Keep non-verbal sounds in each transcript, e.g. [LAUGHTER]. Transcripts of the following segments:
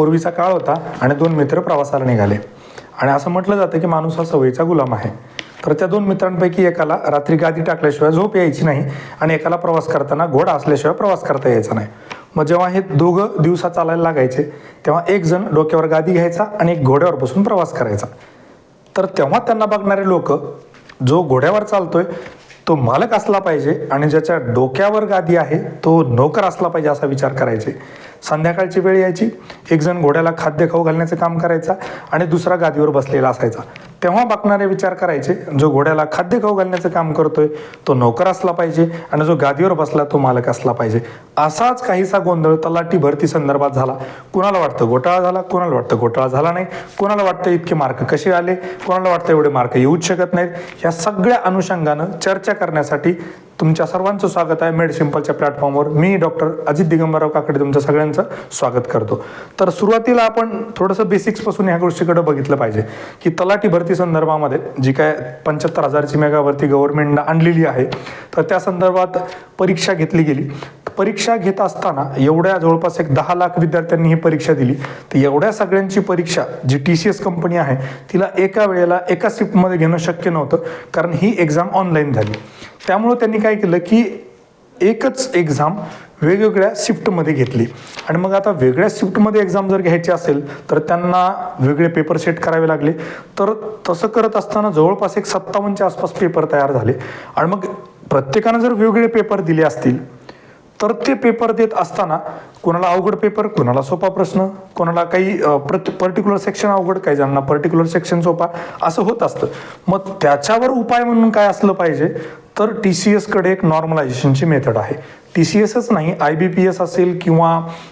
पूर्वीचा काळ होता आणि दोन मित्र प्रवासाला निघाले. आणि असं म्हटलं जातं की माणूस हा सवयीचा गुलाम आहे. तर त्या दोन मित्रांपैकी एकाला रात्री गादी टाकल्याशिवाय झोप यायची नाही आणि एकाला प्रवास करताना घोडा असल्याशिवाय प्रवास करता यायचा नाही. मग जेव्हा हे दोघं दिवसा चालायला लागायचे तेव्हा एक जण डोक्यावर गादी घ्यायचा आणि एक घोड्यावर बसून प्रवास करायचा. तर तेव्हा त्यांना बघणारे लोक जो घोड्यावर चालतोय तो मालक असला पाहिजे आणि ज्याच्या डोक्यावर गादी आहे तो नोकर असला पाहिजे असा विचार करायचे. संध्याकाळची वेळ यायची. एक जण घोड्याला खाद्य खाऊ घालण्याचं काम करायचा आणि दुसरा गादीवर बसलेला असायचा. तेव्हा बघणारे विचार करायचे जो घोड्याला खाद्य खाऊ घालण्याचं काम करतोय तो नोकर असला पाहिजे आणि जो गादीवर बसला तो मालक असला पाहिजे. असाच काहीसा गोंधळ तलाठी भरती संदर्भात झाला. कुणाला वाटतं घोटाळा झाला? कुणाला वाटतं घोटाळा झाला नाही? कुणाला वाटतं इतके मार्क कसे आले? कुणाला वाटतं एवढे मार्क येऊच शकत नाहीत? या सगळ्या अनुषंगानं चर्चा करण्यासाठी तुमच्या सर्वांचं स्वागत आहे. मेड सिम्पलच्या प्लॅटफॉर्मवर मी डॉक्टर अजित दिगंबरराव काकडे तुमच्या सगळ्यांचं स्वागत करतो. तर सुरुवातीला आपण थोडंसं बेसिक्सपासून ह्या गोष्टीकडे बघितलं पाहिजे की तलाठी भरती संदर्भामध्ये जी काय पंच्याहत्तर हजारची मेगावरती गव्हर्नमेंटनं आणलेली आहे तर त्या संदर्भात परीक्षा घेतली गेली. परीक्षा घेत असताना एवढ्या जवळपास एक दहा लाख विद्यार्थ्यांनी ही परीक्षा दिली. तर एवढ्या सगळ्यांची परीक्षा जी टी सी एस कंपनी आहे तिला एका वेळेला एका शिफ्टमध्ये घेणं शक्य नव्हतं कारण ही एक्झाम ऑनलाईन झाली. त्यामुळं त्यांनी काय केलं की एकच एक्झाम वेगवेगळ्या शिफ्टमध्ये घेतली. आणि मग आता वेगळ्या शिफ्टमध्ये एक्झाम जर घ्यायची असेल तर त्यांना वेगळे पेपर सेट करावे लागले. तर तसं करत असताना जवळपास एक सत्तावन्नच्या आसपास पेपर तयार झाले. आणि मग प्रत्येकानं जर वेगवेगळे पेपर दिले असतील तर ते पेपर देत असताना कोणाला अवघड पेपर कोणाला सोपा प्रश्न कोणाला काही पर्टिक्युलर सेक्शन अवघड काही जणांना पर्टिक्युलर सेक्शन सोपा असं होत असतं. मग त्याच्यावर उपाय म्हणून काय असलं पाहिजे? तर टी सी एसकडे एक नॉर्मलायझेशनची मेथड आहे. टी सी एसच नाही आय बी पी एस असेल किंवा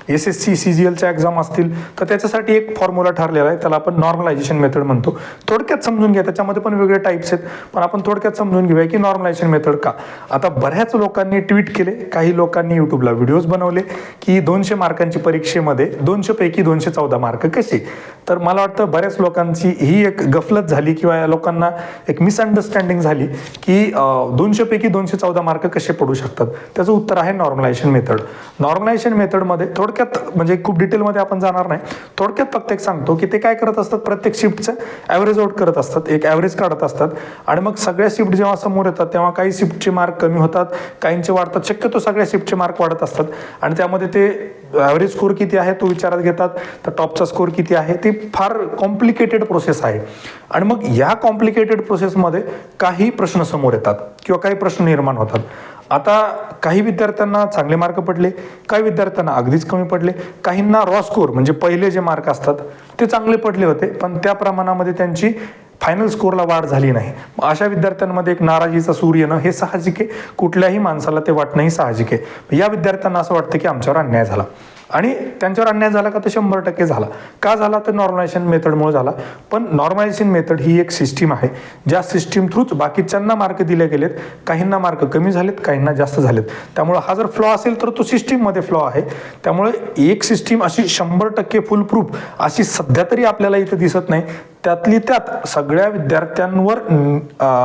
S S C C G एलच्या एक्झाम असतील तर त्याच्यासाठी एक फॉर्म्युला ठरलेला आहे त्याला आपण नॉर्मलायझेशन मेथड म्हणतो. थोडक्यात समजून घ्या त्याच्यामध्ये पण वेगळे टाईप्स आहेत पण आपण थोडक्यात समजून घेऊया की नॉर्मलायझेशन मेथड का. आता बऱ्याच लोकांनी ट्विट केले काही लोकांनी यूट्यूबला व्हिडिओज बनवले की दोनशे मार्कांची परीक्षेमध्ये दोनशे पैकी दोनशे चौदा मार्क कसे? तर मला वाटतं बऱ्याच लोकांची ही एक गफलत झाली किंवा या लोकांना एक मिसअंडरस्टँडिंग झाली की दोनशे पैकी दोनशे चौदा मार्क कसे पडू शकतात? त्याचं उत्तर आहे नॉर्मलायझेशन मेथड नॉर्मलायझेशन मेथडमध्ये थोडक्यात म्हणजे खूप डिटेलमध्ये आपण जाणार नाही. थोडक्यात फक्त एक सांगतो की ते काय करत असतात? प्रत्येक शिफ्टचं ॲव्हरेज आउट करत असतात. एक ॲव्हरेज काढत असतात. आणि मग सगळ्या शिफ्ट जेव्हा समोर येतात तेव्हा काही शिफ्टचे मार्क कमी होतात. काहींचे वाढतात. शक्यतो सगळ्या शिफ्टचे मार्क वाढत असतात. आणि त्यामध्ये ते ॲव्हरेज स्कोर किती आहे तो विचारात घेतात. तर टॉपचा स्कोर किती आहे ती फार कॉम्प्लिकेटेड प्रोसेस आहे. आणि मग या कॉम्प्लिकेटेड प्रोसेसमध्ये काही प्रश्न समोर येतात किंवा काही प्रश्न निर्माण होतात. आता काही विद्यार्थ्यांना चांगले मार्क पडले काही विद्यार्थ्यांना अगदीच कमी पडले काहींना रॉ स्कोर म्हणजे पहिले जे मार्क असतात ते चांगले पडले होते. पण त्या प्रमाणामध्ये त्यांची फायनल स्कोरला वाढ झाली नाही. अशा विद्यार्थ्यांमध्ये एक नाराजीचा सूर येणं हे साहजिक आहे. कुठल्याही माणसाला ते वाटणंही साहजिक आहे. या विद्यार्थ्यांना असं वाटतं की आमच्यावर अन्याय झाला. आणि त्यांच्यावर अन्याय झाला का तर शंभर टक्के झाला. का झाला तर नॉर्मलायझेशन मेथडमुळे झाला. पण नॉर्मलायझेशन मेथड ही एक सिस्टीम आहे. ज्या सिस्टीम थ्रूच बाकीच्यांना मार्क दिले गेलेत काहींना मार्क कमी झालेत काहींना जास्त झालेत. त्यामुळे हा जर फ्लॉ असेल तर तो सिस्टीममध्ये फ्लॉ आहे. त्यामुळे एक सिस्टीम अशी शंभर टक्के फुल प्रूफ अशी सध्या तरी आपल्याला इथं दिसत नाही. त्यातली त्यात सगळ्या विद्यार्थ्यांवर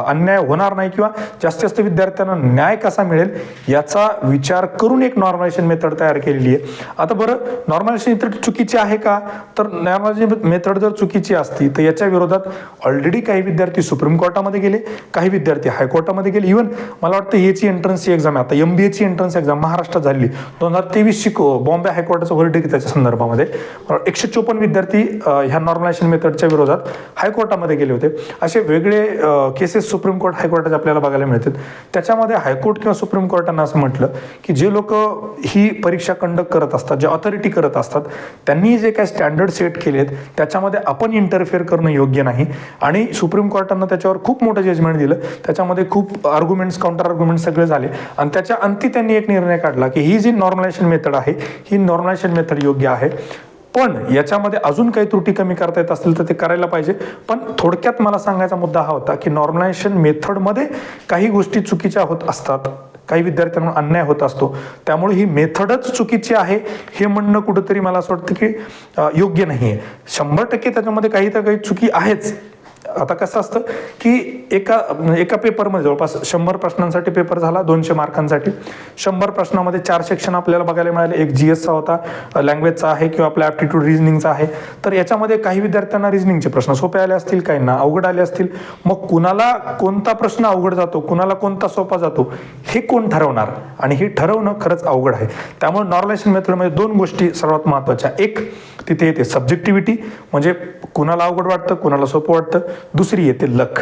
अन्याय होणार नाही किंवा जास्तीत जास्त विद्यार्थ्यांना न्याय कसा मिळेल याचा विचार करून एक नॉर्मलायझेशन मेथड तयार केलेली आहे. आता बरं नॉर्मलायझेशन मेथड चुकीची आहे का? तर नॉर्मलायझेशन मेथड जर चुकीची असती तर याच्या विरोधात ऑलरेडी काही विद्यार्थी सुप्रीम कोर्टामध्ये गेले काही विद्यार्थी हायकोर्टामध्ये गेले. इव्हन मला वाटतं याची एंट्रन्सची एक्झाम आहे आता एम बी एची एंट्रन्स एक्झाम महाराष्ट्रात झाली दोन हजार तेवीसची बॉम्बे हायकोर्टाचं वर्डिक त्याच्या संदर्भामध्ये. एकशे चोपन्न विद्यार्थी ह्या नॉर्मलायझेशन मेथडच्या विरोधात. हायकोर्टामध्ये गेले होते. असे वेगळे केसेस सुप्रीम कोर्ट हायकोर्टात आपल्याला बघायला मिळतात. त्याच्यामध्ये हायकोर्ट किंवा सुप्रीम कोर्टानं असं म्हटलं की जे लोक ही परीक्षा कंडक्ट करत असतात जे ऑथॉरिटी करत असतात त्यांनी जे काही स्टँडर्ड सेट केलेत त्याच्यामध्ये आपण इंटरफेअर करणं योग्य नाही. आणि सुप्रीम कोर्टानं त्याच्यावर खूप मोठं जजमेंट दिलं. त्याच्यामध्ये खूप आर्ग्युमेंट्स काउंटर आर्ग्युमेंट सगळे झाले. आणि त्याच्या अंती त्यांनी एक निर्णय काढला की ही जी नॉर्मलायझेशन मेथड आहे ही नॉर्मलायझेशन मेथड योग्य आहे. पण याच्यामध्ये अजून काही त्रुटी कमी करता येत असतील तर ते करायला पाहिजे. पण थोडक्यात मला सांगायचा मुद्दा हा होता की नॉर्मलायझेशन मेथडमध्ये काही गोष्टी चुकीच्या होत असतात. काही विद्यार्थ्यांना अन्याय होत असतो. त्यामुळे ही मेथडच चुकीची आहे हे म्हणणं कुठंतरी मला असं वाटतं की योग्य नाही आहे शंभर टक्के त्याच्यामध्ये काही तर काही चुकी आहेच. आता कसं असतं की एका म्हणजे एका पेपरमध्ये जवळपास शंभर प्रश्नांसाठी पेपर झाला दोनशे मार्कांसाठी. शंभर प्रश्नामध्ये चार सेक्शन आपल्याला बघायला मिळाले. एक जी एसचा होता लँग्वेजचा आहे किंवा आपल्या ॲप्टिट्यूड रिझनिंगचा आहे. तर याच्यामध्ये काही विद्यार्थ्यांना रिझनिंगचे प्रश्न सोपे आले असतील काहींना अवघड आले असतील. मग कुणाला कोणता प्रश्न अवघड जातो कुणाला कोणता सोपा जातो हे कोण ठरवणार? आणि हे ठरवणं खरंच अवघड आहे. त्यामुळे नॉर्मलायझेशन मेथडमध्ये दोन गोष्टी सर्वात महत्त्वाच्या. एक तिथे येते सब्जेक्टिव्हिटी म्हणजे कुणाला अवघड वाटतं कुणाला सोपं वाटतं. दुसरी येते लक.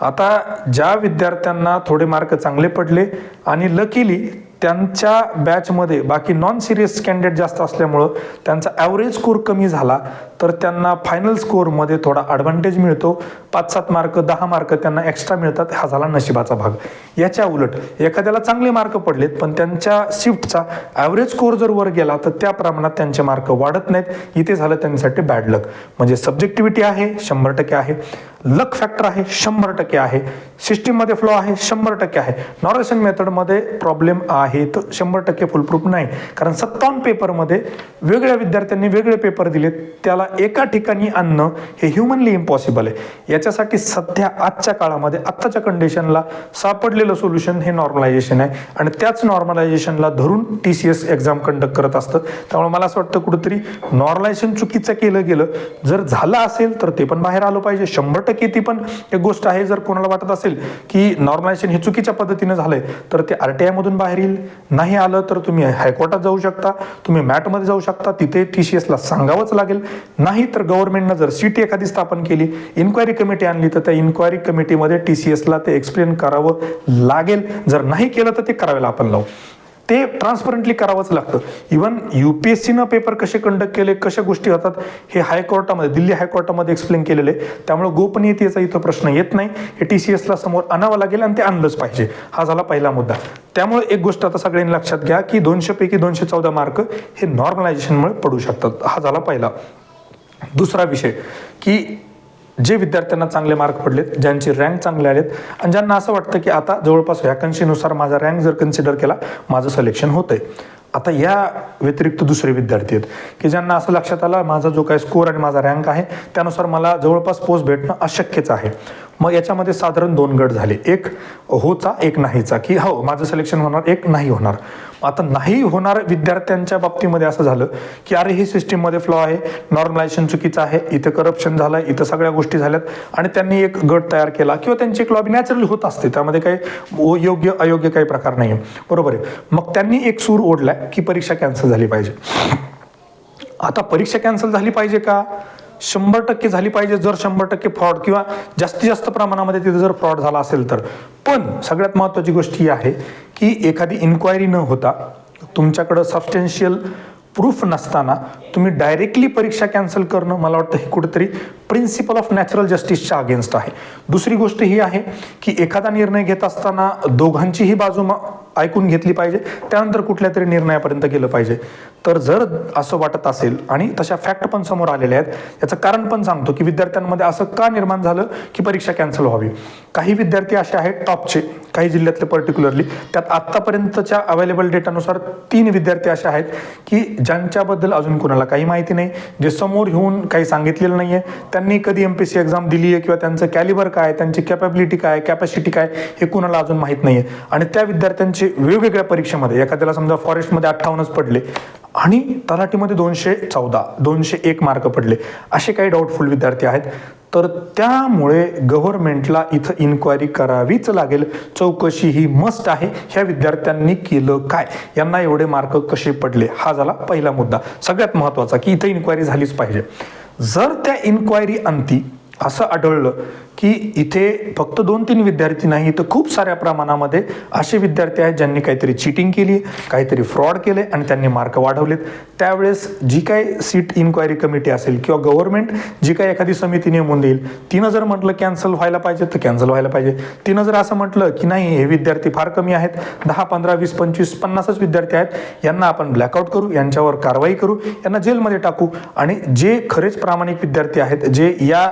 आता ज्या विद्यार्थ्यांना थोडे मार्क चांगले पडले आणि लकीली त्यांच्या बॅचमध्ये बाकी नॉन सिरियस कॅन्डिडेट जास्त असल्यामुळं त्यांचा ॲव्हरेज स्कोर कमी झाला तर त्यांना फायनल स्कोअरमध्ये थोडा ॲडव्हान्टेज मिळतो. पाच सात मार्क दहा मार्क त्यांना एक्स्ट्रा मिळतात. हा झाला नशिबाचा भाग. याच्या उलट एखाद्याला चांगले मार्क पडलेत पण त्यांच्या शिफ्टचा ॲव्हरेज स्कोअर जर वर गेला तर त्या प्रमाणात त्यांचे मार्क वाढत नाहीत. इथे झालं त्यांच्यासाठी बॅड लक म्हणजे सब्जेक्टिव्हिटी आहे शंभर टक्के आहे. लक फॅक्टर आहे शंभर टक्के आहे. सिस्टीममध्ये फ्लो आहे शंभर टक्के आहे. नॉरेशन मेथडमध्ये प्रॉब्लेम आहे तर शंभर टक्के फुलप्रूफ नाही. कारण सत्तावन्न पेपरमध्ये वेगळ्या विद्यार्थ्यांनी वेगळे पेपर दिलेत त्याला एका ठिकाणी आणणं हे ह्युमनली इम्पॉसिबल आहे. याच्यासाठी सध्या आजच्या काळामध्ये आत्ताच्या कंडिशनला सापडलेलं सोल्युशन हे नॉर्मलायझेशन आहे. आणि त्याच नॉर्मलायझेशनला धरून T C S exam conduct करत असतं. त्यामुळे मला असं वाटतं कुठंतरी नॉर्मलायझेशन चुकीचं केलं गेलं. जर झालं असेल तर ते पण बाहेर आलं पाहिजे. शंभर टक्के ती पण एक गोष्ट आहे. जर कोणाला वाटत असेल की नॉर्मलायझेशन हे चुकीच्या पद्धतीनं झालंय तर ते आर टी आयमधून बाहेर येईल. नाही आलं तर तुम्ही हायकोर्टात जाऊ शकता. तुम्ही मॅटमध्ये जाऊ शकता. तिथे टी सी एसला सांगावंच लागेल. नाही तर गव्हर्नमेंटनं जर सीटी एखादी स्थापन केली इन्क्वायरी कमिटी आणली तर त्या इन्क्वायरी कमिटीमध्ये टी सी एसला ते एक्सप्लेन करावं लागेल. जर नाही केलं तर ते करावेला आपण लावू. ते ट्रान्सपरंटली करावंच लागतं. इवन सीनं पेपर कसे कंडक्ट केले कशा गोष्टी होतात हे हायकोर्टामध्ये दिल्ली हायकोर्टामध्ये एक्सप्लेन केलेले आहे. त्यामुळे गोपनीयतेचा इथं प्रश्न येत नाही. हे टी सी एसला समोर आणावं लागेल आणि ते आणलंच पाहिजे. हा झाला पहिला मुद्दा. त्यामुळे एक गोष्ट आता सगळ्यांनी लक्षात घ्या की दोनशे पैकी दोनशे चौदा मार्क हे नॉर्मलायझेशनमुळे पडू शकतात. हा झाला पहिला. दुसरा विषय की जे विद्यार्थ्यांना चांगले मार्क पडलेत ज्यांचे रँक चांगले आलेत आणि ज्यांना असं वाटतं की आता जवळपास व्हॅकन्सीनुसार माझा रँक जर कन्सिडर केला माझं सिलेक्शन होतंय. आता या व्यतिरिक्त दुसरे विद्यार्थी आहेत की ज्यांना असं लक्षात आलं माझा जो काही स्कोअर आणि माझा रँक आहे त्यानुसार मला जवळपास पोस्ट भेटणं अशक्यच आहे. मग याच्यामध्ये साधारण दोन गट झाले. एक होचा एक नाहीचा. की हो माझं सिलेक्शन होणार एक नाही होणार. आता नाही होणार विद्यार्थ्यांच्या बाबतीमध्ये असं झालं की अरे ही सिस्टीममध्ये फ्लॉ आहे नॉर्मलायझेशन चुकीचं आहे इथं करप्शन झालं इथं सगळ्या गोष्टी झाल्यात. आणि त्यांनी एक गट तयार केला किंवा त्यांची एक लॉबी नॅचरली होत असते. त्यामध्ये काही योग्य अयोग्य काही प्रकार नाही आहे बरोबर आहे. मग त्यांनी एक सूर ओढला की परीक्षा कॅन्सल झाली पाहिजे. आता परीक्षा कॅन्सल झाली पाहिजे का? शंभर टक्के झाली पाहिजे जर शंभर टक्के फ्रॉड किंवा जास्तीत जास्त प्रमाणामध्ये तिथे जर फ्रॉड झाला असेल तर. पण सगळ्यात महत्त्वाची गोष्ट ही आहे की एखादी इन्क्वायरी न होता तुमच्याकडं सबस्टेन्शियल प्रूफ नसताना तुम्ही डायरेक्टली परीक्षा कॅन्सल करणं मला वाटतं हे कुठेतरी प्रिन्सिपल ऑफ नॅचरल जस्टिसच्या अगेन्स्ट आहे. दुसरी गोष्ट ही आहे की एखादा निर्णय घेत असताना दोघांचीही बाजू ऐकून घेतली पाहिजे त्यानंतर कुठल्या तरी निर्णयापर्यंत गेलं पाहिजे. तर जर असं वाटत असेल आणि तशा फॅक्ट पण समोर आलेल्या आहेत याचं कारण पण सांगतो की विद्यार्थ्यांमध्ये असं का निर्माण झालं की परीक्षा कॅन्सल व्हावी. काही विद्यार्थी असे आहेत टॉपचे काही जिल्ह्यातले पर्टिक्युलरली त्यात आत्तापर्यंतच्या अवेलेबल डेटानुसार तीन विद्यार्थी असे आहेत की ज्यांच्याबद्दल अजून कोणाला काही माहिती नाही जे समोर येऊन काही सांगितलेलं नाही आहे त्यांनी कधी एम पी सी एक्झाम दिली आहे किंवा त्यांचं कॅलिबर काय त्यांची कॅपॅबिलिटी काय कॅपॅसिटी काय हे कुणाला अजून माहीत नाही आहे आणि त्या विद्यार्थ्यांचे वेगवेगळ्या परीक्षेमध्ये एखाद्याला समजा फॉरेस्टमध्ये अठ्ठावन्नच पडले आणि तलाठीमध्ये दोनशे चौदा दोनशे एक मार्क पडले असे काही डाऊटफुल विद्यार्थी आहेत. तर त्यामुळे गव्हर्नमेंटला इथं इन्क्वायरी करावीच लागेल. चौकशी ही मस्ट आहे. ह्या विद्यार्थ्यांनी केलं काय? यांना एवढे मार्क कसे पडले? हा झाला पहिला मुद्दा. सगळ्यात महत्त्वाचा की इथं इन्क्वायरी झालीच पाहिजे. जर त्या इन्क्वायरी अंती असं आढळलं की इथे फक्त दोन तीन विद्यार्थी नाही तर खूप साऱ्या प्रमाणामध्ये असे विद्यार्थी आहेत ज्यांनी काहीतरी चिटिंग केली काहीतरी फ्रॉड केले आणि त्यांनी मार्क वाढवलेत. त्यावेळेस जी काय सीट इन्क्वायरी कमिटी असेल किंवा गव्हर्नमेंट जी काय एखादी समिती नेमून देईल तिनं जर म्हटलं कॅन्सल व्हायला पाहिजे तर कॅन्सल व्हायला पाहिजे. तिनं जर असं म्हटलं की नाही हे विद्यार्थी फार कमी आहेत दहा पंधरा वीस पंचवीस पन्नासच विद्यार्थी आहेत यांना आपण ब्लॅकआउट करू यांच्यावर कारवाई करू यांना जेलमध्ये टाकू. आणि जे खरेच प्रामाणिक विद्यार्थी आहेत जे या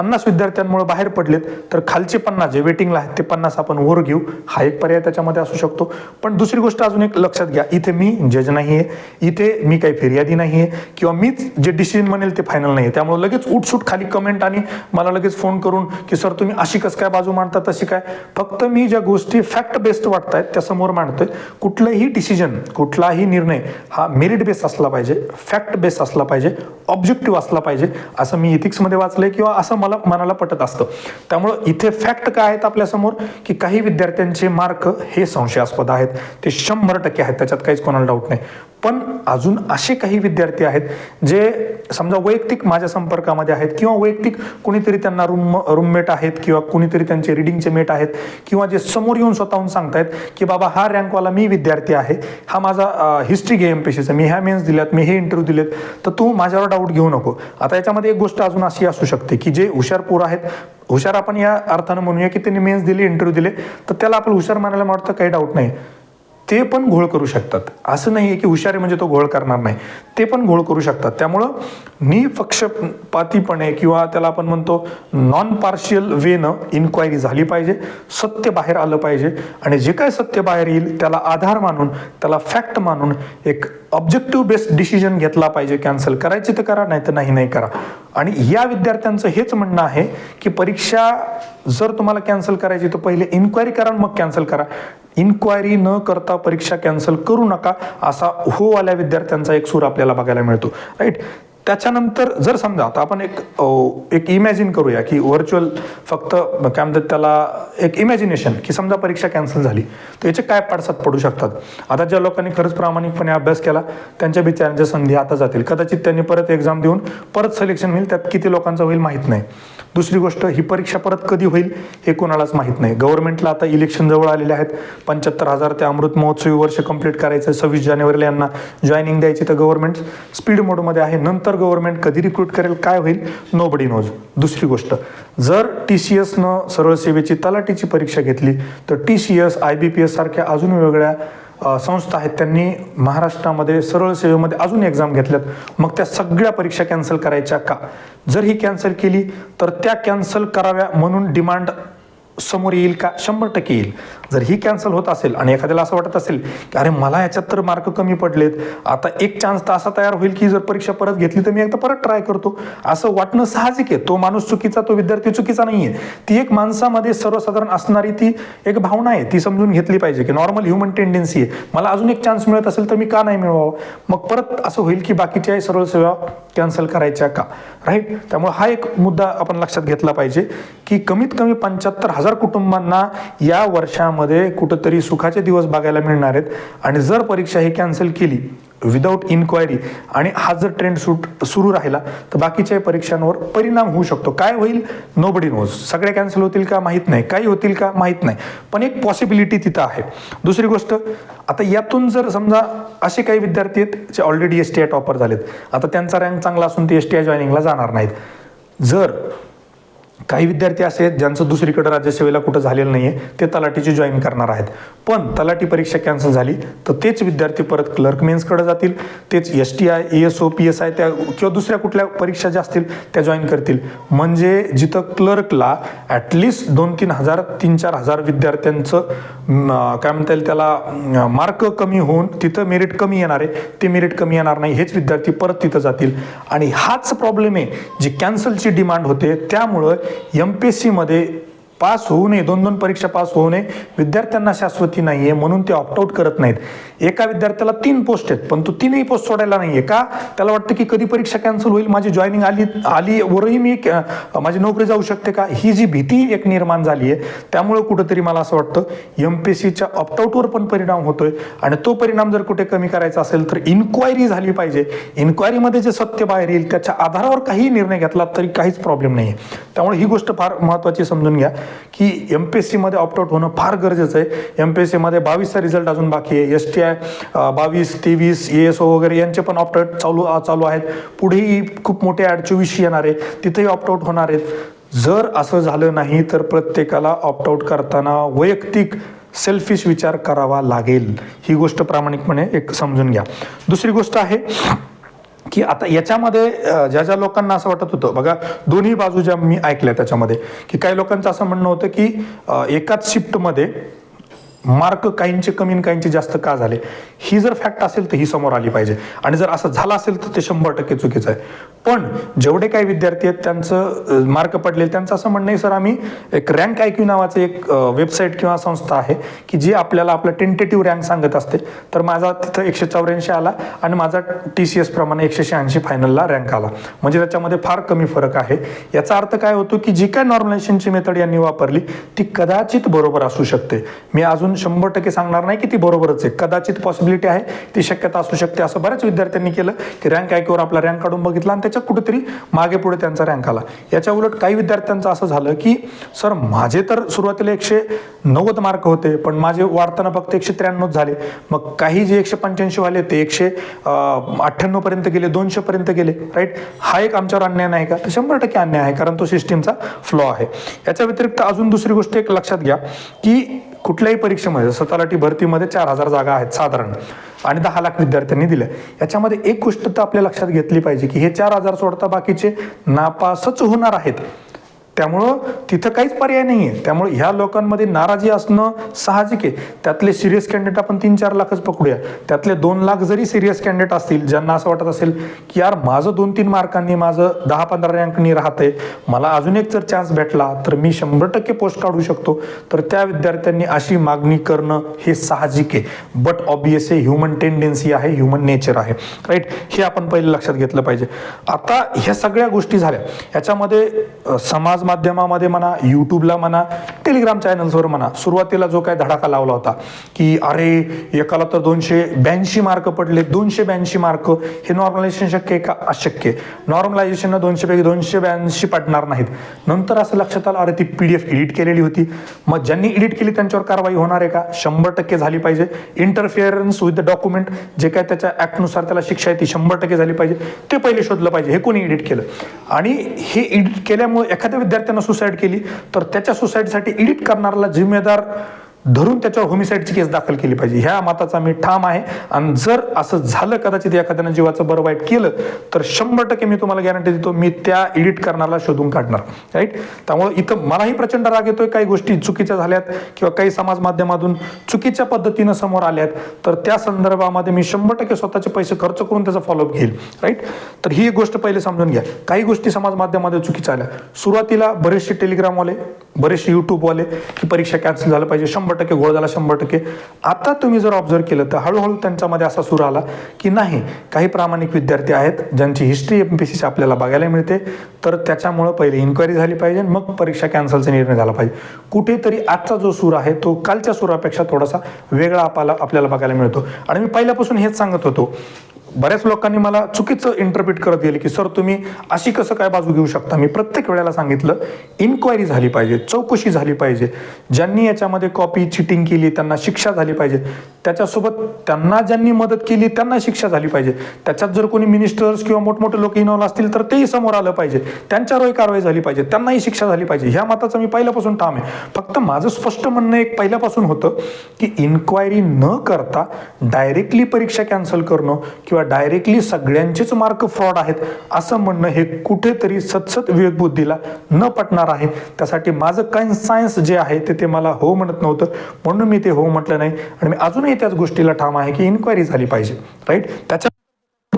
पन्नास विद्यार्थ्यांमुळे बाहेर पडलेत तर खालचे पन्नास जे वेटिंगला आहेत ते पन्नास आपण वर घेऊ. हा एक पर्याय त्याच्यामध्ये असू शकतो. पण दुसरी गोष्ट अजून एक लक्षात घ्या. इथे मी जज नाही आहे इथे मी काही फिर्यादी नाही आहे किंवा मीच जे डिसिजन म्हणेल ते फायनल नाही आहे त्यामुळे लगेच उठसूट खाली कमेंट आणि मला लगेच फोन करून की सर तुम्ही अशी कसं काय बाजू मांडता तशी काय? फक्त मी ज्या गोष्टी फॅक्ट बेस्ड वाटत आहेत त्या समोर मांडतोय. कुठलंही डिसिजन कुठलाही निर्णय हा मेरिट बेस्ड असला पाहिजे फॅक्ट बेस्ड असला पाहिजे ऑब्जेक्टिव्ह असला पाहिजे असं मी इथिक्समध्ये वाचलंय किंवा असं मला मनाला पटत असतं. त्यामुळं इथे फॅक्ट काय आहेत आपल्यासमोर? की काही विद्यार्थ्यांचे मार्क हे संशयास्पद आहेत. ते शंभर टक्के आहेत. त्याच्यात काहीच कोणाला डाऊट नाही. पण अजून असे काही विद्यार्थी आहेत जे समजा वैयक्तिक माझ्या संपर्कामध्ये आहेत किंवा वैयक्तिक कुणीतरी त्यांना रूम रूममेट आहेत किंवा कुणीतरी त्यांचे रिडिंगचे मेट आहेत किंवा जे समोर येऊन स्वतःहून सांगतायत की बाबा हा रँकवाला मी विद्यार्थी आहे. हा माझा हिस्ट्री घे एम पी मी ह्या मेन्स दिल्यात. मी हे इंटरव्ह्यू दिलेत. तर तू माझ्यावर डाऊट घेऊ नको. आता याच्यामध्ये एक गोष्ट अजून अशी असू शकते की जे हुशार पोर आहेत. हुशार आपण या अर्थानं म्हणूया की त्यांनी मेन्स दिले इंटरव्ह्यू दिले. तर त्याला आपण हुशार मानायला वाटतं काही डाऊट नाही. ते पण घोळ करू शकतात. असं नाही आहे की हुशारी म्हणजे तो घोळ करणार नाही. ते पण घोळ करू शकतात. त्यामुळं निपक्षपातीपणे किंवा त्याला आपण म्हणतो नॉन पार्शियल वेनं इन्क्वायरी झाली पाहिजे सत्य बाहेर आलं पाहिजे आणि जे काय सत्य बाहेर येईल त्याला आधार मानून त्याला फॅक्ट मानून एक ऑब्जेक्टिव्ह बेस्ड डिसिजन घेतला पाहिजे कॅन्सल करायची तर करा नाही तर नाही नाही करा. आणि या विद्यार्थ्यांचं हेच म्हणणं आहे की परीक्षा जर तुम्हाला कॅन्सल करायची तर पहिले इन्क्वायरी करा आणि मग कॅन्सल करा. इन्क्वायरी न करता परीक्षा कॅन्सल करू नका असा हो आल्या विद्यार्थ्यांचा एक सूर आपल्याला बघायला मिळतो. राईट त्याच्यानंतर जर समजा आता आपण एक एक इमॅजिन करूया की व्हर्च्युअल फक्त काय म्हणतात त्याला एक इमॅजिनेशन की समजा परीक्षा कॅन्सल झाली तर याचे काय पडसाद पडू शकतात? आता ज्या लोकांनी खरंच प्रामाणिकपणे अभ्यास केला त्यांच्या बिचारांच्या संधी आता जातील. कदाचित त्यांनी परत एक्झाम देऊन परत सिलेक्शन होईल त्यात किती लोकांचं होईल माहीत नाही. दुसरी गोष्ट ही परीक्षा परत कधी होईल हे कोणालाच माहीत नाही. गव्हर्नमेंटला आता इलेक्शन जवळ आलेले आहेत. पंच्याहत्तर हजार ते अमृत महोत्सवी वर्ष कंप्लीट करायचं सव्वीस जानेवारीला यांना जॉईनिंग द्यायची तर गव्हर्नमेंट स्पीड मोडमध्ये आहे. नंतर गव्हर्नमेंट कधी रिक्रूट करेल काय होईल? नो बडी नोज दुसरी गोष्ट जर टी सी एसनं सरळ सेवेची तलाटीची परीक्षा घेतली तर T C S I B P S सारख्या अजून वेगवेगळ्या संस्था आहेत त्यांनी महाराष्ट्रामध्ये सरळ सेवेमध्ये अजून एक्झाम घेतल्यात. मग त्या सगळ्या परीक्षा कॅन्सल करायच्या का? जर ही कॅन्सल केली तर त्या कॅन्सल कराव्या म्हणून डिमांड समोर येईल का? शंभर टक्के येईल. जर ही कॅन्सल होत असेल आणि एखाद्याला असं वाटत असेल की अरे मला याच्यात तर मार्क कमी पडलेत आता एक चान्स तर असा तयार होईल की जर परीक्षा परत घेतली तर मी एकदा परत ट्राय करतो. असं वाटणं साहजिक आहे. तो माणूस चुकीचा तो विद्यार्थी चुकीचा नाही आहे ती एक माणसामध्ये सर्वसाधारण असणारी ती एक भावना आहे. ती समजून घेतली पाहिजे की नॉर्मल ह्युमन टेंडन्सी आहे. मला अजून एक चान्स मिळत असेल तर मी का नाही मिळवावं? मग परत असं होईल की बाकीच्या सरळ सेवा कॅन्सल करायच्या का? राईट त्यामुळे हा एक मुद्दा आपण लक्षात घेतला पाहिजे की कमीत कमी पंच्याहत्तर हजार कुटुंबांना या वर्षामध्ये कुठंतरी सुखाचे दिवस बघायला मिळणार आहेत. आणि जर परीक्षा ही कॅन्सल केली विदाऊट इन्क्वायरी आणि हा जर ट्रेंड सुट सुरू राहिला तर बाकीच्या परीक्षांवर परिणाम होऊ शकतो. काय होईल? नो बडी नोज सगळे कॅन्सल होतील का माहीत नाही. काही होतील का माहीत नाही. पण एक पॉसिबिलिटी तिथं आहे. दुसरी गोष्ट आता यातून जर समजा असे काही विद्यार्थी आहेत जे already S T I topper झालेत. आता त्यांचा रँक चांगला असून ते एस टी आय जॉईनिंगला जाणार नाहीत. जर काही विद्यार्थी असे आहेत ज्यांचं दुसरीकडे राज्यसेवेला कुठं झालेलं नाही आहे ते तलाठीची जॉईन करणार आहेत. पण तलाठी परीक्षा कॅन्सल झाली तर तेच विद्यार्थी परत क्लर्क मेन्सकडे जातील तेच S T I A S O P S I त्या किंवा दुसऱ्या कुठल्या परीक्षा ज्या असतील त्या जॉईन करतील. म्हणजे जिथं क्लर्कला ॲटलिस्ट दोन तीन हजार तीन चार हजार विद्यार्थ्यांचं काय म्हणता येईल त्याला मार्क कमी होऊन तिथं मेरिट कमी येणार आहे ते मेरिट कमी येणार नाही हेच विद्यार्थी परत तिथं जातील. आणि हाच प्रॉब्लेम आहे जी कॅन्सलची डिमांड होते त्यामुळं एम पी एस सीमध्ये पास होऊ नये दोन दोन परीक्षा पास होऊ नये विद्यार्थ्यांना शाश्वती नाही आहे म्हणून ते ऑप्टआउट करत नाहीत. एका विद्यार्थ्याला तीन पोस्ट आहेत पण तो तीनही पोस्ट सोडायला नाही आहे का? त्याला वाटतं की कधी परीक्षा कॅन्सल होईल माझी जॉईनिंग आली आली वरही मी माझी नोकरी जाऊ शकते का? ही जी भीती एक निर्माण झाली आहे त्यामुळं कुठंतरी मला असं वाटतं एम पी एस सीच्या ऑप्टआउटवर पण परिणाम होतोय. आणि तो परिणाम जर कुठे कमी करायचा असेल तर इन्क्वायरी झाली पाहिजे. इन्क्वायरीमध्ये जे सत्य बाहेर येईल त्याच्या आधारावर काही निर्णय घेतला तरी काहीच प्रॉब्लेम नाही आहे त्यामुळे ही गोष्ट फार महत्त्वाची समजून घ्या. की एम पी एस सीमध्ये ऑप्टआउट होणं फार गरजेचं आहे. एम पी एस सीमध्ये बावीसचा रिझल्ट अजून बाकी आहे. एस टी आय बावीस तेवीस ए एस ओ वगैरे यांचे पण ऑप्टआउट चालू चालू आहेत. पुढेही खूप मोठे ॲड चोवीसशे येणार आहे. तिथेही ऑप्टआउट होणार आहेत. जर असं झालं नाही तर प्रत्येकाला ऑप्टआउट करताना वैयक्तिक सेल्फिश विचार करावा लागेल. ही गोष्ट प्रामाणिकपणे एक समजून घ्या. दुसरी गोष्ट आहे की आता याच्यामध्ये ज्या ज्या लोकांना असं वाटत होतं बघा दोन्ही बाजू ज्या मी ऐकल्या त्याच्यामध्ये की काही लोकांचं असं म्हणणं होतं की एकाच शिफ्टमध्ये मार्क काहींचे कमी आणि काहींचे जास्त का झाले? ही जर फॅक्ट असेल तर ही समोर आली पाहिजे. आणि जर असं झालं असेल तर ते शंभर टक्के चुकीचं आहे. पण जेवढे काही विद्यार्थी आहेत त्यांचं मार्क पडले त्यांचं असं म्हणणं आहे सर आम्ही एक रँक आय क्यू नावाचं एक वेबसाईट किंवा संस्था आहे की जी आपल्याला आपलं टेंटेटिव्ह रँक सांगत असते. तर माझा तिथं एकशे चौऱ्याऐंशी आला आणि माझा टी सी एस प्रमाणे एकशे शहाऐंशी फायनलला रँक आला. म्हणजे त्याच्यामध्ये फार कमी फरक आहे. याचा अर्थ काय होतो की जी काय नॉर्मलायझेशनची मेथड यांनी वापरली ती कदाचित बरोबर असू शकते. मी अजून शंभर टक्के सांगणार नाही की ती बरोबरच आहे. कदाचित पॉसिबिलिटी आहे. ती शक्यता असू शकते. असं बऱ्याच विद्यार्थ्यांनी केलं. की रँक आयकीवर आपला रँक काढून बघितला आणि त्याच्यात कुठेतरी मागे पुढे त्यांचा रँक आला. याच्या उलट काही विद्यार्थ्यांचं असं झालं की सर माझे तर सुरुवातीला एकशे नव्वद मार्क होते पण माझे वाढताना फक्त एकशे त्र्याण्णव झाले. मग काही जे एकशे पंच्याऐंशी वाले ते एकशे अठ्ठ्याण्णव पर्यंत गेले दोनशे पर्यंत गेले राईट हा एक आमच्यावर अन्याय नाही का? तर शंभर टक्के अन्याय आहे कारण तो सिस्टीमचा फ्लॉ आहे. याच्या व्यतिरिक्त अजून दुसरी गोष्ट एक लक्षात घ्या की कुठल्याही परीक्षेमध्ये जसं तलाठी भरतीमध्ये चार हजार जागा आहेत साधारण आणि दहा लाख विद्यार्थ्यांनी दिल्या. याच्यामध्ये एक गोष्ट तर आपल्या लक्षात घेतली पाहिजे की हे चार हजार सोडता बाकीचे नापासच होणार आहेत. त्यामुळं तिथं काहीच पर्याय नाही आहे त्यामुळे ह्या लोकांमध्ये नाराजी असणं साहजिक आहे. त्यातले सिरियस कॅन्डिडेट आपण तीन चार लाखच पकडूया. त्यातले दोन लाख जरी सिरियस कॅन्डिडेट असतील ज्यांना असं वाटत असेल की यार माझं दोन तीन मार्कांनी माझं दहा पंधरा रँकनी राहतंय मला अजून एक जर चान्स भेटला तर मी शंभर टक्के पोस्ट काढू शकतो. तर त्या विद्यार्थ्यांनी अशी मागणी करणं हे साहजिक आहे. बट ऑबियस हे ह्युमन टेंडेन्सी आहे ह्युमन नेचर आहे. राईट हे आपण पहिले लक्षात घेतलं पाहिजे. आता ह्या सगळ्या गोष्टी झाल्या. याच्यामध्ये समाज माध्यमामध्ये म्हणा यूट्यूबला म्हणा टेलिग्राम चॅनल्सवर म्हणा सुरुवातीला जो काय धडाका लावला होता की अरे एकाला तर दोनशे ब्याऐंशी मार्क पडले दोनशे ब्याऐंशी मार्क हे नॉर्मलायझेशन शक्य आहे का? अशक्य नॉर्मलायझेशन दोनशे पैकी दोनशे ब्याऐंशी पडणार नाहीत. नंतर असं लक्षात आलं अरे ती पी डी एफ एडिट केलेली होती. मग ज्यांनी एडिट केली त्यांच्यावर कारवाई होणार आहे का? शंभर टक्के झाली पाहिजे. इंटरफिअरन्स विथ द डॉक्युमेंट जे काय त्याच्या ॲक्टनुसार त्याला शिक्षा आहे ती शंभर टक्के झाली पाहिजे. ते पहिले शोधलं पाहिजे. हे कोणी एडिट केलं? आणि हे एडिट केल्यामुळे एखाद्या विद्यार्थ्यानं सुसाईड केली तर त्याच्या सुसाईडसाठी एडिट करणाऱ्याला जिम्मेदार धरून त्याच्यावर होमिसाईडची केस दाखल केली पाहिजे. ह्या मताचा मी ठाम आहे. आणि जर असं झालं कदाचित एखाद्यानं जीवाचं बरं वाईट केलं तर शंभर टक्के मी तुम्हाला गॅरंटी देतो मी त्या एडिट करणारा शोधून काढणार. राईट त्यामुळे इथं मलाही प्रचंड राग येतोय. काही गोष्टी चुकीच्या झाल्यात किंवा काही समाज माध्यमातून चुकीच्या पद्धतीनं समोर आल्यात तर त्या संदर्भामध्ये मी शंभर टक्के स्वतःचे पैसे खर्च करून त्याचा फॉलोअप घेईल. राईट तर ही एक गोष्ट पहिले समजून घ्या. काही गोष्टी समाज माध्यमामध्ये चुकीच्या आल्या. सुरुवातीला बरेचसे टेलिग्रामवाले बरेचसे युट्यूबवाले की परीक्षा कॅन्सल झालं पाहिजे शंभर टक्के गोळ झाला शंभर टक्के. आता तुम्ही जर ऑब्झर्व केलं तर हळूहळू त्यांच्यामध्ये असा सूर आला की नाही काही प्रामाणिक विद्यार्थी आहेत ज्यांची हिस्ट्री एम पी सीची आपल्याला बघायला मिळते. तर त्याच्यामुळं पहिले इन्क्वायरी झाली पाहिजे मग परीक्षा कॅन्सलचा निर्णय झाला पाहिजे. कुठेतरी आजचा जो सूर आहे तो कालच्या सुरापेक्षा थोडासा वेगळा आपल्याला आपल्याला बघायला मिळतो. आणि मी पहिल्यापासून हेच सांगत होतो बऱ्याच लोकांनी मला चुकीचं इंटरप्रिट करत गेले की सर तुम्ही अशी कसं काय बाजू घेऊ शकता? मी प्रत्येक वेळेला सांगितलं इन्क्वायरी झाली पाहिजे चौकशी झाली पाहिजे. ज्यांनी याच्यामध्ये कॉपी चिटिंग केली त्यांना शिक्षा झाली पाहिजे. त्याच्यासोबत त्यांना ज्यांनी मदत केली त्यांना शिक्षा झाली पाहिजे. त्याच्यात जर कोणी मिनिस्टर्स किंवा मोठमोठे लोक इन्व्हॉल्व असतील तर तेही समोर आलं पाहिजे. त्यांच्यावरही कारवाई झाली पाहिजे. त्यांनाही शिक्षा झाली पाहिजे. ह्या मताचं मी पहिल्यापासून ठाम आहे. फक्त माझं स्पष्ट म्हणणं एक पहिल्यापासून होतं की इन्क्वायरी न करता डायरेक्टली परीक्षा कॅन्सल करणं किंवा डायरेक्टली सगळ्यांचेच मार्क फ्रॉड आहेत असं म्हणणं हे कुठेतरी सतसत विवेकबुद्धीला न पटणार आहे. त्यासाठी माझं काय सायन्स जे आहे ते ते मला हो म्हणत नव्हतं. म्हणून मी ते हो म्हटलं नाही. आणि मी अजूनही त्याच गोष्टीला ठाम आहे की इन्क्वायरी झाली पाहिजे. राईट त्याच्या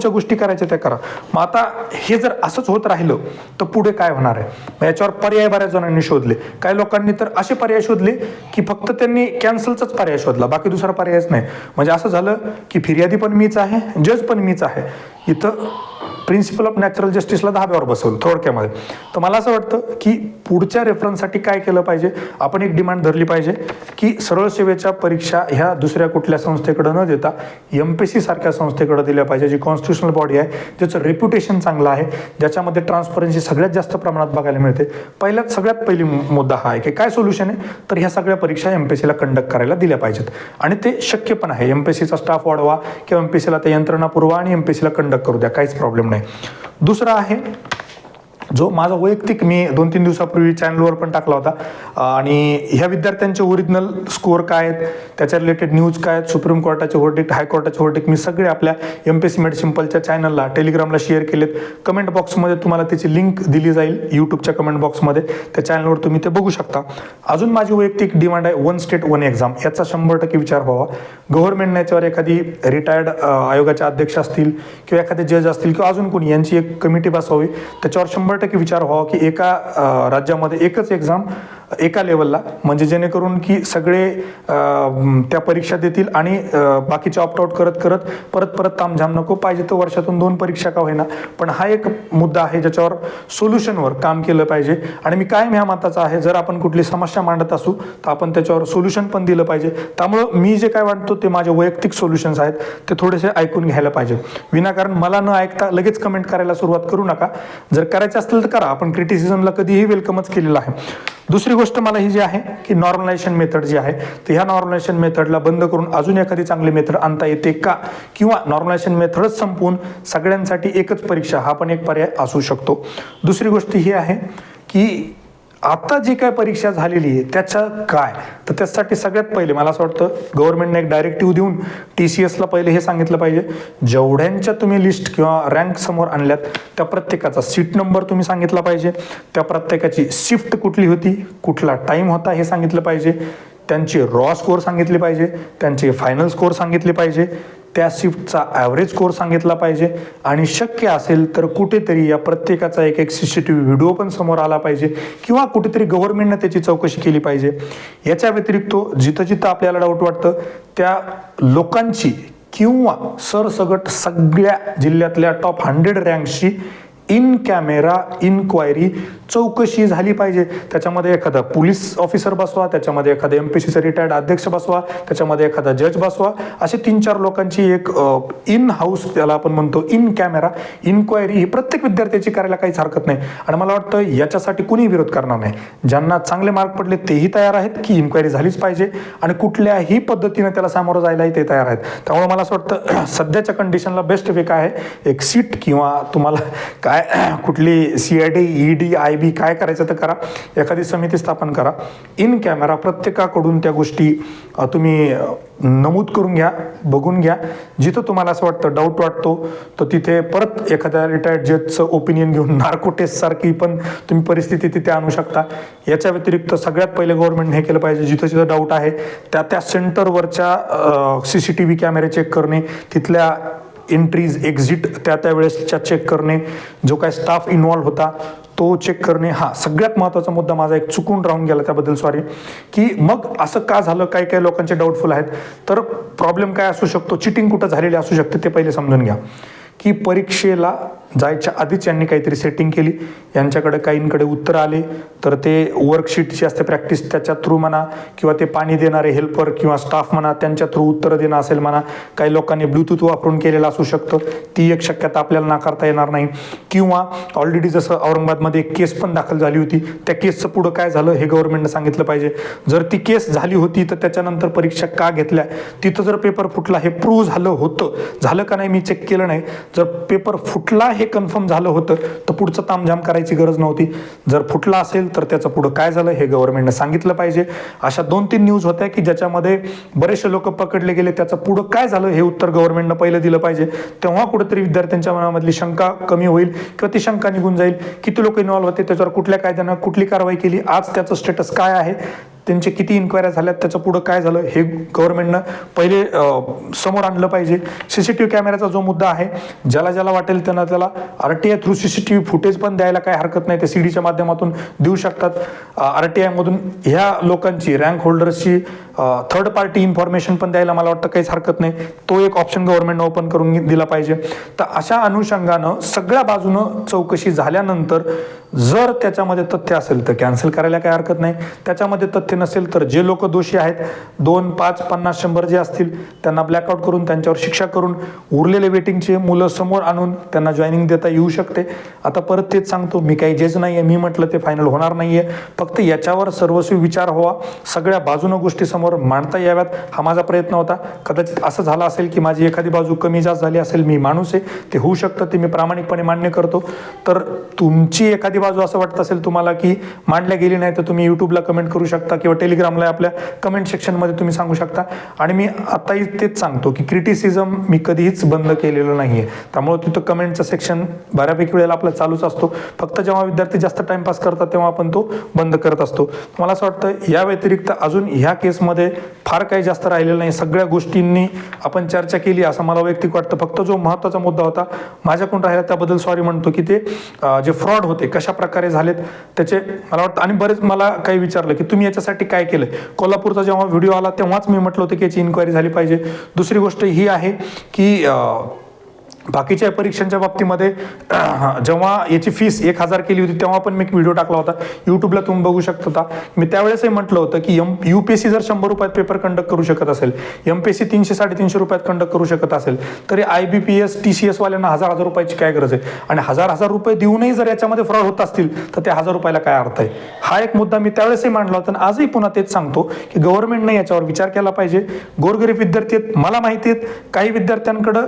पुढच्या गोष्टी करायच्या त्या करा. मग आता हे जर असंच होत राहिलं तर पुढे काय होणार आहे? याच्यावर पर्याय बऱ्याच जणांनी शोधले. काही लोकांनी तर असे पर्याय शोधले की फक्त त्यांनी कॅन्सलचाच पर्याय शोधला. बाकी दुसरा पर्यायच नाही. म्हणजे असं झालं की फिर्यादी पण मीच आहे जज पण मीच आहे. इथं प्रिन्सिपल ऑफ नॅचरल जस्टिसला दहाव्यावर बसवलं थोडक्यामध्ये. तर मला असं वाटतं की पुढच्या रेफरन्ससाठी काय केलं पाहिजे? आपण एक डिमांड धरली पाहिजे की सरळ सेवेच्या परीक्षा ह्या दुसऱ्या कुठल्या संस्थेकडं न देता एम पी सी सारख्या संस्थेकडं दिल्या पाहिजे जी कॉन्स्टिट्युशनल बॉडी आहे ज्याचं रेप्युटेशन चांगलं आहे ज्याच्यामध्ये ट्रान्सपरन्सी सगळ्यात जास्त प्रमाणात बघायला मिळते. पहिल्यात सगळ्यात पहिली मुद्दा हा आहे की काय सोल्युशन आहे? तर ह्या सगळ्या परीक्षा एम पी सीला कंडक्ट करायला दिल्या पाहिजेत. आणि ते शक्य पण आहे. एम पी सीचा स्टाफ वाढवा किंवा एम पी सीला ते यंत्रणा पुरवा आणि एम पी सीला कंडक्ट करू द्या. काहीच प्रॉब्लेम नाही. दुसरं आहे जो माझा वैयक्तिक मी दोन तीन दिवसापूर्वी चॅनलवर पण टाकला होता. आणि ह्या विद्यार्थ्यांचे ओरिजिनल स्कोअर काय आहेत त्याच्या रिलेटेड न्यूज काय आहेत सुप्रीम कोर्टाचे व्हर्डिक्ट हायकोर्टाचे व्हर्डिक्ट मी सगळे आपल्या एम पी सी मेड सिम्पलच्या चॅनलला टेलिग्रामला शेअर केलेत. कमेंट बॉक्समध्ये तुम्हाला त्याची लिंक दिली जाईल यूट्यूबच्या कमेंट बॉक्समध्ये त्या चॅनलवर तुम्ही ते बघू शकता. अजून माझी वैयक्तिक डिमांड आहे वन स्टेट वन एक्झाम याचा शंभर टक्के विचार व्हावा. गव्हर्नमेंटने याच्यावर एखादी रिटायर्ड आयोगाचे अध्यक्ष असतील किंवा एखादे जज असतील किंवा अजून कोणी यांची एक कमिटी बसावी. त्याच्यावर शंभर टक्के विचार व्हावा की एका राज्यामध्ये एकच एक्झाम एका लेवलला म्हणजे जेणेकरून की सगळे त्या परीक्षा देतील आणि बाकीचे ऑप्ट ऑप्टआउट करत करत परत परत तामझाम नको. पाहिजे तर वर्षातून दोन परीक्षा का होईना. पण हा एक मुद्दा आहे ज्याच्यावर सोल्युशनवर काम केलं पाहिजे. आणि मी कायम ह्या मताचा आहे जर आपण कुठली समस्या मांडत असू तर आपण त्याच्यावर सोल्युशन पण दिलं पाहिजे. त्यामुळं मी जे काय वाटतो ते माझे वैयक्तिक सोल्युशन्स आहेत ते थोडेसे ऐकून घ्यायला पाहिजे. विनाकारण मला न ऐकता लगेच कमेंट करायला सुरुवात करू नका. जर करायचं असेल तर करा. आपण क्रिटिसिझमला कधीही वेलकमच केलेलं आहे. दुसरी गोष्ट मला ही जी आहे की नॉर्मलायझेशन मेथड जी आहे तर ह्या नॉर्मलायझेशन मेथडला बंद करून अजून एखादी चांगली मेथड आणता येते का? किंवा नॉर्मलायझेशन मेथडच संपवून सगळ्यांसाठी एकच परीक्षा हा पण एक पर्याय असू शकतो. दुसरी गोष्ट ही आहे की आता जी काय परीक्षा झालेली आहे त्याच्या काय? तर त्यासाठी सगळ्यात पहिले मला असं वाटतं गव्हर्नमेंटने एक डायरेक्टिव्ह देऊन टी सी एसला पहिले हे सांगितलं पाहिजे. जेवढ्यांच्या तुम्ही लिस्ट किंवा रँक समोर आणल्यात त्या प्रत्येकाचा सीट नंबर तुम्ही सांगितला पाहिजे. त्या प्रत्येकाची शिफ्ट कुठली होती कुठला टाईम होता हे सांगितलं पाहिजे. त्यांची रॉ स्कोअर सांगितले पाहिजे. त्यांचे फायनल स्कोअर सांगितले पाहिजे. त्या शिफ्टचा ॲव्हरेज कोर सांगितला पाहिजे. आणि शक्य असेल तर कुठेतरी या प्रत्येकाचा एक एक C C T V video पण समोर आला पाहिजे. किंवा कुठेतरी गव्हर्नमेंटनं त्याची चौकशी केली पाहिजे. याच्या व्यतिरिक्त जिथं जिथं आपल्याला डाऊट वाटतं त्या लोकांची किंवा सरसगट सगळ्या जिल्ह्यातल्या टॉप हंड्रेड रँकशी इन कॅमेरा इन्क्वायरी चौकशी झाली पाहिजे. त्याच्यामध्ये एखादा पोलीस ऑफिसर बसवा त्याच्यामध्ये एखादा एम पी सीचा रिटायर्ड अध्यक्ष बसवा त्याच्यामध्ये एखादा जज बसवा. असे तीन चार लोकांची एक इन हाऊस त्याला आपण म्हणतो इन कॅमेरा इन्क्वायरी ही प्रत्येक विद्यार्थ्याची करायला काहीच हरकत नाही. आणि मला वाटतं याच्यासाठी कुणी विरोध करणार नाही. ज्यांना चांगले मार्क पडले तेही तयार आहेत की इन्क्वायरी झालीच पाहिजे. आणि कुठल्याही पद्धतीने त्याला सामोरं जायलाही ते तयार आहेत. त्यामुळे मला असं वाटतं [CLEARS THROAT] सध्याच्या कंडिशनला बेस्ट वे काय आहे. एक सीट किंवा तुम्हाला काय कुठली C I D E D I B काय करायचं तर करा. एखादी समिती स्थापन करा. इन कॅमेरा प्रत्येकाकडून त्या गोष्टी तुम्ही नमूद करून घ्या बघून घ्या. जिथं तुम्हाला असं वाटतं डाऊट वाटतो तर तिथे परत एखाद्या रिटायर्ड जजचं ओपिनियन घेऊन [LAUGHS] नार्को टेस्टसारखी पण तुम्ही परिस्थिती तिथे आणू शकता. याच्या व्यतिरिक्त सगळ्यात पहिले गव्हर्नमेंटने हे केलं पाहिजे. जिथं जिथं डाऊट आहे त्या त्या सेंटरवरच्या सी सी टी व्ही कॅमेरे चेक करणे तिथल्या एंट्रीज एक्झिट त्या त्या वेळेसच्या चेक करणे जो काय स्टाफ इन्व्हॉल्व होता तो चेक करणे हा सगळ्यात महत्त्वाचा मुद्दा माझा एक चुकून राहून गेला त्याबद्दल सॉरी की मग असं का झालं काही काही लोकांचे डाऊटफुल आहेत. तर प्रॉब्लेम काय असू शकतो? चिटिंग कुठं झालेली असू शकते ते पहिले समजून घ्या. की परीक्षेला जायच्या आधीच यांनी काहीतरी सेटिंग केली. यांच्याकडे काहींकडे उत्तर आले. तर ते वर्कशीट जी असते प्रॅक्टिस त्याच्या थ्रू म्हणा किंवा ते पाणी देणारे हेल्पर किंवा स्टाफ म्हणा त्यांच्या थ्रू उत्तरं देणं असेल म्हणा काही लोकांनी ब्लूटूथ वापरून केलेलं असू शकतं. ती एक शक्यता आपल्याला नाकारता येणार नाही. किंवा ऑलरेडी जसं औरंगाबादमध्ये एक केस पण दाखल झाली होती. त्या केसचं पुढं काय झालं हे गव्हर्नमेंटनं सांगितलं पाहिजे. जर ती केस झाली होती तर त्याच्यानंतर परीक्षा का घेतल्या? तिथं जर पेपर फुटला हे प्रूव्ह झालं होतं. झालं का नाही मी चेक केलं नाही. जर पेपर फुटला हे कन्फर्म झालं होतं तर पुढचं तामझाम करायची गरज नव्हती. जर फुटला असेल तर त्याचं पुढं काय झालं हे गव्हर्नमेंटनं सांगितलं पाहिजे. अशा दोन तीन न्यूज होत्या की ज्याच्यामध्ये बरेचसे लोक पकडले गेले त्याचं पुढं काय झालं हे उत्तर गव्हर्नमेंटनं पहिलं दिलं पाहिजे. तेव्हा कुठेतरी विद्यार्थ्यांच्या मनामधली शंका कमी होईल किंवा ती शंका निघून जाईल. किती लोक इन्व्हॉल्व्ह होते त्याच्यावर कुठल्या कायद्यानं कुठली कारवाई केली आज त्याचं स्टेटस काय आहे? त्यांचे किती इन्क्वायऱ्या झाल्यात त्याचं पुढं काय झालं हे गव्हर्नमेंटनं पहिले समोर आणलं पाहिजे. सी सी टी व्ही कॅमेऱ्याचा जो मुद्दा आहे ज्याला ज्याला वाटेल त्यांना त्याला R T I through C C T V footage पण द्यायला काय हरकत नाही. ते सी डीच्या माध्यमातून देऊ शकतात. आर टी आयमधून ह्या लोकांची रँक होल्डर्सची थर्ड पार्टी इन्फॉर्मेशन पण द्यायला मला वाटतं काहीच हरकत नाही. तो एक ऑप्शन गव्हर्नमेंटनं ओपन करून दिला पाहिजे. तर अशा अनुषंगानं सगळ्या बाजूनं चौकशी झाल्यानंतर जर त्याच्यामध्ये तथ्य असेल तर कॅन्सल करायला काही हरकत नाही. त्याच्यामध्ये तथ्य नसेल तर जे लोक दोषी आहेत दोन पाच पन्नास शंभर जे असतील त्यांना ब्लॅकआउट करून त्यांच्यावर शिक्षा करून उरलेले वेटिंगचे मुलं समोर आणून त्यांना जॉईनिंग देता येऊ शकते. आता परत तेच सांगतो मी काही जेज नाही आहे मी म्हटलं ते फायनल होणार नाही आहे फक्त याच्यावर सर्वस्वी विचार व्हावा. सगळ्या बाजूनं गोष्टी समोर समोर मांडता याव्यात. हा माझा प्रयत्न होता. कदाचित असं झालं असेल की माझी एखादी बाजू कमी जास्त झाली असेल मी माणूस आहे ते होऊ शकतं ते मी प्रामाणिकपणे मान्य करतो. तर तुमची एखादी बाजू असं वाटत असेल तुम्हाला की मांडल्या गेली नाही तर तुम्ही यूट्यूबला कमेंट करू शकता किंवा टेलिग्रामला आपल्या कमेंट सेक्शनमध्ये तुम्ही सांगू शकता. आणि मी आताही तेच सांगतो की क्रिटिसिझम मी कधीच बंद केलेलं नाही आहे त्यामुळे तिथं कमेंटचं सेक्शन बऱ्यापैकी वेळेला आपला चालूच असतो. फक्त जेव्हा विद्यार्थी जास्त टाइमपास करतात तेव्हा आपण तो बंद करत असतो. मला असं वाटतं या व्यतिरिक्त अजून ह्या केसमध्ये फार काही जास्त राहिलेलं नाही. सगळ्या गोष्टींनी आपण चर्चा केली असं मला वैयक्तिक वाटतं. फक्त जो महत्त्वाचा मुद्दा होता माझ्याकडून राहिला त्याबद्दल सॉरी म्हणतो की ते जे फ्रॉड होते कशा प्रकारे झालेत त्याचे मला वाटतं आणि बरेच मला काही विचारलं की तुम्ही याच्यासाठी काय केलं? कोल्हापूरचा जेव्हा व्हिडिओ आला तेव्हाच मी म्हटलं होतं की याची इन्क्वायरी झाली पाहिजे. दुसरी गोष्ट ही आहे की बाकीच्या परीक्षांच्या बाबतीमध्ये [CLEARS THROAT] जेव्हा याची फीस एक हजार केली होती तेव्हा पण मी एक व्हिडिओ टाकला होता. यूट्यूबला तुम्ही बघू शकता होता. मी त्यावेळेसही म्हटलं होतं की M U P S C जर शंभर रुपयात पेपर कंडक्ट करू शकत असेल एम पी एस सी तीनशे साडेतीनशे रुपयात कंडक्ट करू शकत असेल तरी I B P S T C S वाल्यांना हजार हजार रुपयाची काय गरज आहे? आणि हजार हजार रुपये देऊनही जर याच्यामध्ये फ्रॉड होत असतील तर त्या हजार रुपयाला काय अर्थ आहे? हा एक मुद्दा मी त्यावेळेसही मांडला होता आणि आजही पुन्हा तेच सांगतो की गव्हर्नमेंटने याच्यावर विचार केला पाहिजे. गोरगरीब विद्यार्थी आहेत मला माहिती आहेत काही विद्यार्थ्यांकडं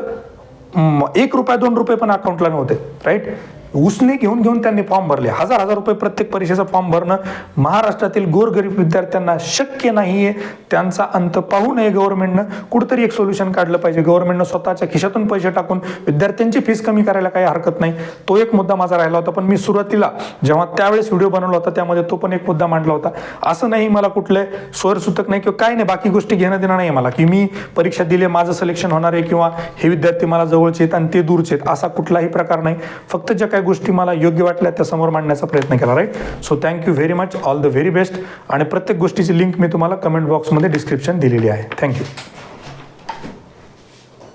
एक रुपया दोन रुपये पण अकाउंटला नव्हते राईट उसने घेऊन घेऊन त्यांनी फॉर्म भरले. हजार हजार रुपये प्रत्येक परीक्षेचा फॉर्म भरणं महाराष्ट्रातील गोरगरीब विद्यार्थ्यांना शक्य नाहीये. त्यांचा अंत पाहू नये गव्हर्नमेंटनं कुठंतरी एक सोल्युशन काढलं पाहिजे. गव्हर्नमेंटनं स्वतःच्या खिशातून पैसे टाकून विद्यार्थ्यांची फीस कमी करायला काही हरकत नाही. तो एक मुद्दा माझा राहिला होता पण मी सुरुवातीला जेव्हा त्यावेळेस व्हिडिओ बनवला होता त्यामध्ये तो पण एक मुद्दा मांडला होता. असं नाही मला कुठले स्वरसूतक नाही किंवा काय नाही बाकी गोष्टी घेणं देणं नाही मला. की मी परीक्षा दिली माझं सिलेक्शन होणार आहे किंवा हे विद्यार्थी मला जवळचे आहेत आणि ते दूरचे आहेत असा कुठलाही प्रकार नाही. फक्त ज्या काही गोष्टी मला योग्य वाटल्या त्या समोर मांडण्याचा प्रयत्न केला right so thank you very much all the very best आणि प्रत्येक गोष्टीची लिंक मी तुम्हाला कमेंट बॉक्समध्ये डिस्क्रिप्शन दिलेली आहे. थँक्यू